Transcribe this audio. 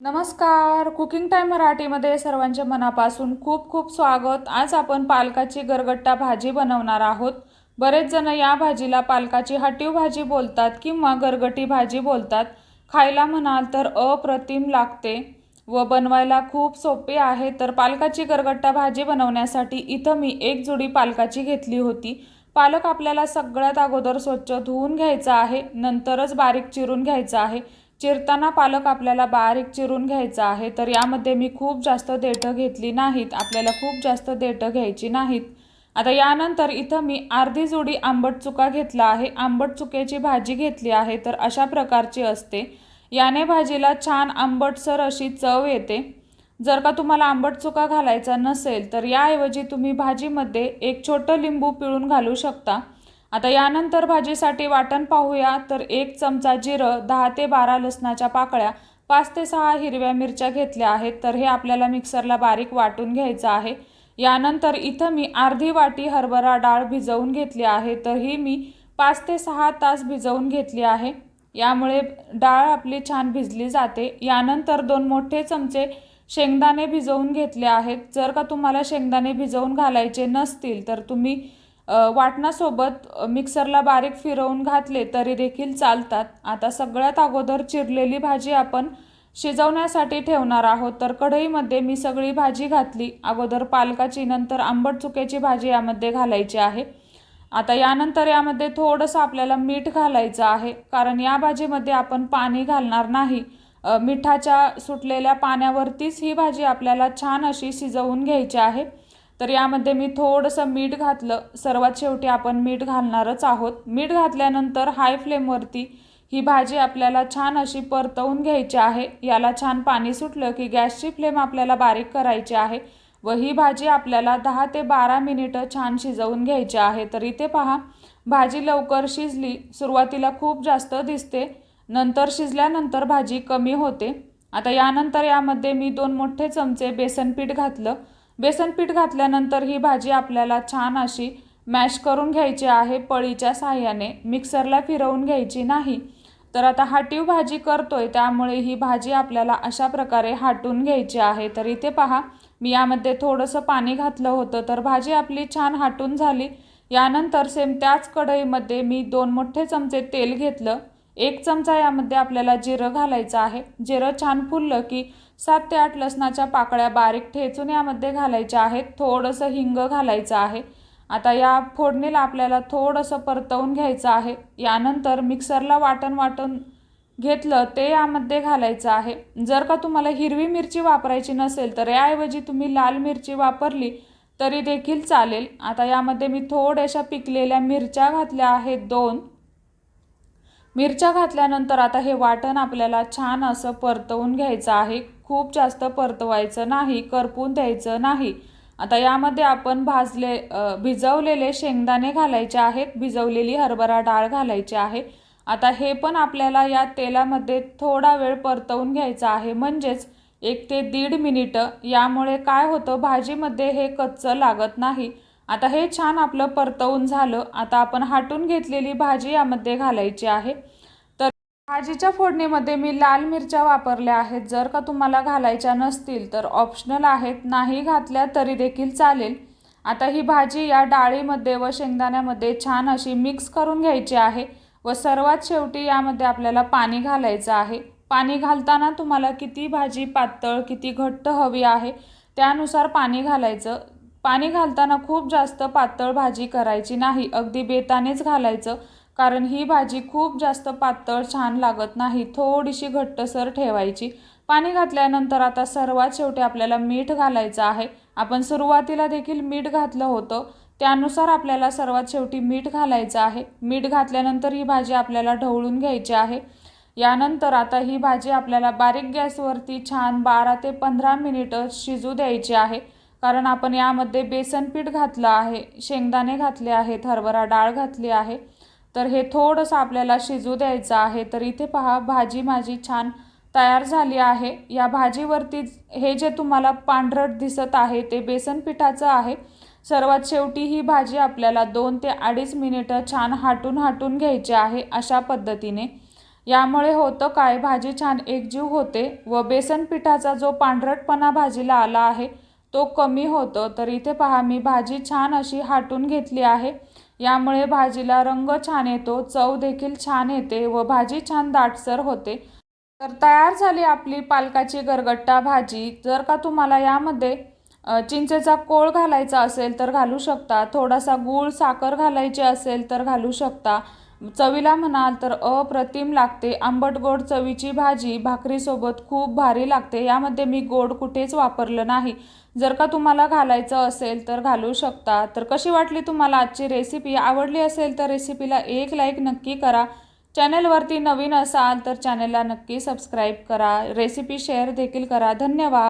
नमस्कार. Cooking time मराठीमध्ये सर्वांच्या मनापासून खूप खूप स्वागत. आज आपण पालकाची गरगट्टा भाजी बनवणार आहोत. बरेच जण या भाजीला पालकाची हटीव भाजी बोलतात किंवा गरगटी भाजी बोलतात. खायला म्हणाल तर अप्रतिम लागते व बनवायला खूप सोपे आहे. तर पालकाची गरगट्टा भाजी बनवण्यासाठी इथं मी एक जुडी पालकाची घेतली होती. पालक आपल्याला सगळ्यात अगोदर स्वच्छ धुवून घ्यायचा आहे. नंतरच बारीक चिरून घ्यायचा आहे. चिरताना पालक आपल्याला बारीक चिरून घ्यायचा आहे तर यामध्ये मी खूप जास्त देठं घेतली नाहीत आपल्याला खूप जास्त देठं घ्यायची नाहीत. आता यानंतर इथं मी अर्धी जोडी आंबट चुका घेतला आहे आंबट चुक्याची भाजी घेतली आहे तर अशा प्रकारची असते. याने भाजीला छान आंबटसर अशी चव येते. जर का तुम्हाला आंबट चुका घालायचा नसेल तर याऐवजी तुम्ही भाजीमध्ये एक छोटं लिंबू पिळून घालू शकता. आता यानंतर भाजीसाठी वाटण पाहूया. तर एक चमचा जिरं दहा ते बारा लसणाच्या पाकळ्या पाच ते सहा हिरव्या मिरच्या घेतल्या आहेत. तर हे आपल्याला मिक्सरला बारीक वाटून घ्यायचं आहे. यानंतर इथं मी अर्धी वाटी हरभरा डाळ भिजवून घेतली आहे. तर ही मी पाच ते सहा तास भिजवून घेतली आहे. यामुळे डाळ आपली छान भिजली जाते. यानंतर दोन मोठे चमचे शेंगदाणे भिजवून घेतले आहेत. जर का तुम्हाला शेंगदाणे भिजवून घालायचे नसतील तर तुम्ही वाटणासोबत मिक्सरला बारीक फिरवून घातले तरी देखील चालतात. आता सगळ्यात अगोदर चिरलेली भाजी आपण शिजवण्यासाठी ठेवणार आहोत. तर कढईमध्ये मी सगळी भाजी घातली. अगोदर पालकाची नंतर आंबट चुक्याची भाजी यामध्ये घालायची आहे. आता यानंतर यामध्ये थोडंसं आपल्याला मीठ घालायचं आहे. कारण या भाजीमध्ये आपण पाणी घालणार नाही. मिठाच्या सुटलेल्या पाण्यावरतीच ही भाजी आपल्याला छान अशी शिजवून घ्यायची आहे. तर यामध्ये मी थोडंसं मीठ घातलं. सर्वात शेवटी आपण मीठ घालणारच आहोत. मीठ घातल्यानंतर हाय फ्लेमवरती ही भाजी आपल्याला छान अशी परतवून घ्यायची आहे. याला छान पाणी सुटलं की गॅसची फ्लेम आपल्याला बारीक करायची आहे व ही भाजी आपल्याला दहा ते बारा मिनिटं छान शिजवून घ्यायची आहे. तर इथे पहा भाजी लवकर शिजली सुरुवातीला खूप जास्त दिसते नंतर शिजल्यानंतर भाजी कमी होते. आता यानंतर यामध्ये मी दोन मोठे चमचे बेसन पीठ घातलं. बेसन पीठ घातल्यानंतर ही भाजी आपल्याला छान अशी मॅश करून घ्यायची आहे. पळीच्या साह्याने मिक्सरला फिरवून घ्यायची नाही. तर आता हाटीव भाजी करतोय त्यामुळे ही भाजी आपल्याला अशा प्रकारे हाटून घ्यायची आहे. तर इथे पहा मी यामध्ये थोडंसं पाणी घातलं होतं तर भाजी आपली छान हाटून झाली. यानंतर सेम त्याच कढईमध्ये मी दोन मोठे चमचे तेल घेतलं. एक चमचा यामध्ये आपल्याला जिरं घालायचं आहे. जिरं छान फुललं की सात ते आठ लसणाच्या पाकळ्या बारीक ठेचून यामध्ये घालायच्या आहेत. थोडंसं हिंग घालायचं आहे. आता या फोडणीला आपल्याला थोडंसं परतवून घ्यायचं आहे. यानंतर मिक्सरला वाटण वाटून घेतलं ते यामध्ये घालायचं आहे. जर का तुम्हाला हिरवी मिरची वापरायची नसेल तर याऐवजी तुम्ही लाल मिरची वापरली तरी देखील चालेल. आता यामध्ये मी थोड्याशा पिकलेल्या मिरच्या घातल्या आहेत. दोन मिरच्या घातल्यानंतर आता हे वाटण आपल्याला छान असं परतवून घ्यायचं आहे. खूप जास्त परतवायचं नाही करपून द्यायचं नाही. आता यामध्ये आपण भाजले भिजवलेले शेंगदाणे घालायचे आहेत भिजवलेली हरभरा डाळ घालायची आहे. आता हे पण आपल्याला या तेलामध्ये थोडा वेळ परतवून घ्यायचा आहे. म्हणजेच एक ते दीड मिनिटं. यामुळे काय होतं भाजीमध्ये हे कच्चं लागत नाही. आता हे छान आपलं परतवून झालं. आता आपण हाटून घेतलेली भाजी यामध्ये घालायची आहे. तर भाजीच्या फोडणीमध्ये मी लाल मिरच्या वापरल्या आहेत. जर का तुम्हाला घालायच्या नसतील तर ऑप्शनल आहेत. नाही घातल्या तरी देखील चालेल. आता ही भाजी या डाळीमध्ये व शेंगदाण्यामध्ये छान अशी मिक्स करून घ्यायची आहे व सर्वात शेवटी यामध्ये आपल्याला पाणी घालायचं आहे. पाणी घालताना तुम्हाला किती भाजी पातळ किती घट्ट हवी आहे त्यानुसार पाणी घालायचं. पाणी घालताना खूप जास्त पातळ भाजी करायची नाही. अगदी बेतानेच घालायचं कारण ही भाजी खूप जास्त पातळ छान लागत नाही. थोडीशी घट्टसर ठेवायची. पाणी घातल्यानंतर आता सर्वात शेवटी आपल्याला मीठ घालायचं आहे. आपण सुरुवातीला देखील मीठ घातलं होतं. त्यानुसार आपल्याला सर्वात शेवटी मीठ घालायचं आहे. मीठ घातल्यानंतर ही भाजी आपल्याला ढवळून घ्यायची आहे. यानंतर आता ही भाजी आपल्याला बारीक गॅसवरती छान बारा ते पंधरा मिनिटं शिजू द्यायची आहे. कारण आपण यामध्ये बेसन पीठ घातलं आहे शेंगदाणे घातले आहेत हरभरा डाळ घातली आहे. तर हे थोडंसं आपल्याला शिजू द्यायचं आहे. तर इथे पहा भाजी माझी छान तयार झाली आहे. या भाजीवरती हे जे तुम्हाला पांढरट दिसत आहे ते बेसन पिठाचं आहे. सर्वात शेवटी ही भाजी आपल्याला दोन ते अडीच मिनिटं छान हाटून हाटून घ्यायची आहे अशा पद्धतीने. यामुळे होतं काय भाजी छान एकजीव होते व बेसन पिठाचा जो पांढरटपणा भाजीला आला आहे तो कमी होतो. तर इथे पहा मी भाजी छान अशी हाटून घेतली आहे. यामुळे भाजीला रंग छान येतो चव देखील छान येते व भाजी छान दाटसर होते. तर तयार झाली आपली पालकाची गरगट्टा भाजी. जर का तुम्हाला यामध्ये चिंचेचा कोळ घालायचा असेल तर घालू शकता. थोडासा गूळ साखर घालायची असेल तर घालू शकता. चवीला म्हणाल तर अप्रतिम लागते. आंबट गोड चवीची भाजी भाकरीसोबत खूप भारी लागते. यामध्ये मी गोड कुठेच वापरलं नाही. जर का तुम्हाला घालायचं असेल तर घालू शकता. तर कशी वाटली तुम्हाला आजची रेसिपी आवडली असेल तर रेसिपीला एक लाईक नक्की करा. चॅनलवरती नवीन असाल तर चॅनलला नक्की सबस्क्राईब करा. रेसिपी शेअर देखील करा. धन्यवाद.